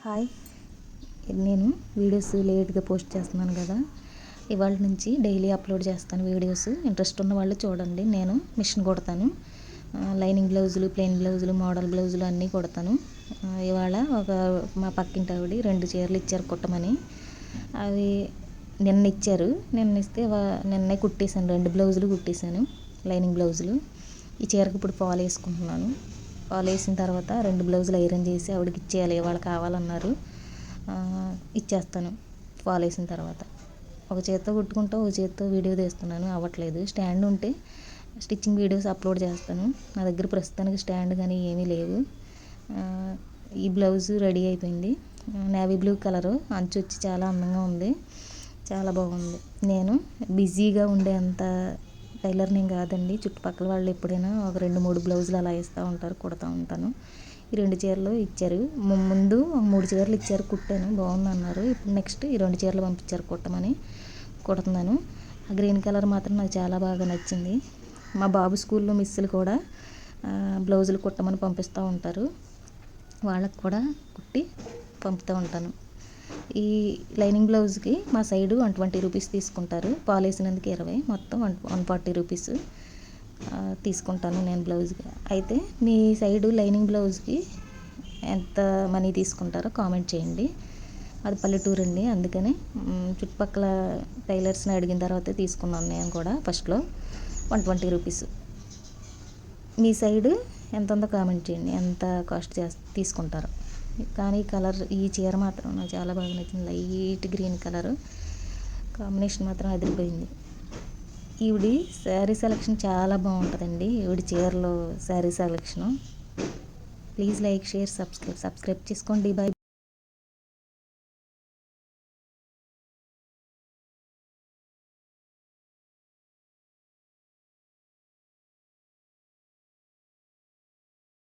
Hi. నేను videos లేట్గా post చేస్తున్నాను కదా. ఇవాళ నుంచి డైలీ అప్లోడ్ చేస్తాను వీడియోస్. ఇంట్రెస్ట్ ఉన్న వాళ్ళు చూడండి. నేను మిషన్ కుడతాను. లైనింగ్ బ్లౌజులు ప్లెయిన్ బ్లౌజులు మోడల్ బ్లౌజులు అన్నీ కుడతాను. ఇవాళ ఒక మా పక్కింటి ఆవిడ రెండు చీరలు ఇచ్చారు కుట్టమని. అవి నిన్న ఇచ్చారు. నిన్న ఇస్తే నిన్నే కుట్టేశాను. రెండు బ్లౌజులు కుట్టేశాను. లైనింగ్ బ్లౌజులు. ఈ చీరకు ఇప్పుడు పాలు వేసుకుంటున్నాను. వాళ్ళు వేసిన తర్వాత రెండు బ్లౌజులు ఐరన్ చేసి ఆవిడకి ఇచ్చేయాలి వాళ్ళు కావాలన్నారు. ఇచ్చేస్తాను ఫాల్ వేసిన తర్వాత. ఒక చేత్తో కుట్టుకుంటూ ఒక చేత్తో వీడియో తీస్తున్నాను అవ్వట్లేదు. స్టాండ్ ఉంటే స్టిచ్చింగ్ వీడియోస్ అప్లోడ్ చేస్తాను. నా దగ్గర ప్రస్తుతానికి స్టాండ్ కానీ ఏమీ లేవు. ఈ బ్లౌజ్ రెడీ అయిపోయింది. నేవీ బ్లూ కలరు అంచు వచ్చి చాలా అందంగా ఉంది. చాలా బాగుంది. నేను బిజీగా ఉండే అంత టైలర్ని కాదండి. చుట్టుపక్కల వాళ్ళు ఎప్పుడైనా ఒక రెండు మూడు బ్లౌజులు అలా ఇస్తూ ఉంటారు కుడతా ఉంటాను. ఈ రెండు చీరలు ఇచ్చారు. ముందు మూడు చీరలు ఇచ్చారు కుట్టాను. బాగుంది అన్నారు ఇప్పుడు నెక్స్ట్ ఈ రెండు చీరలు పంపించారు కుట్టమని కుడుతున్నాను. ఆ గ్రీన్ కలర్ మాత్రం నాకు చాలా బాగా నచ్చింది. మా బాబు స్కూల్లో మిస్సులు కూడా బ్లౌజులు కుట్టమని పంపిస్తూ ఉంటారు. వాళ్ళకు కూడా కుట్టి పంపుతూ ఉంటాను. ఈ లైనింగ్ బ్లౌజ్కి మా సైడు వన్ ట్వంటీ రూపీస్ తీసుకుంటారు. పాలు వేసినందుకు ఇరవై మొత్తం వన్ వన్ ఫార్టీ రూపీస్ తీసుకుంటాను నేను బ్లౌజ్కి. అయితే మీ సైడు లైనింగ్ బ్లౌజ్కి ఎంత మనీ తీసుకుంటారో కామెంట్ చేయండి. అది పల్లెటూరు అండి అందుకని చుట్టుపక్కల టైలర్స్ని అడిగిన తర్వాత తీసుకున్నాను నేను కూడా ఫస్ట్లో వన్ ట్వంటీ రూపీస్. మీ సైడు ఎంత ఉందో కామెంట్ చేయండి ఎంత కాస్ట్ చేస్త తీసుకుంటారు. కానీ కలర్ ఈ చీర మాత్రం నాకు చాలా బాగా నచ్చింది. Light green colour. కాంబినేషన్ మాత్రం అదిరిపోయింది. ఈవిడి శారీ సెలెక్షన్ చాలా బాగుంటుందండి. ఈవిడి చీరలో sari selection. Please like share subscribe subscribe చేసుకోండి. బాయ్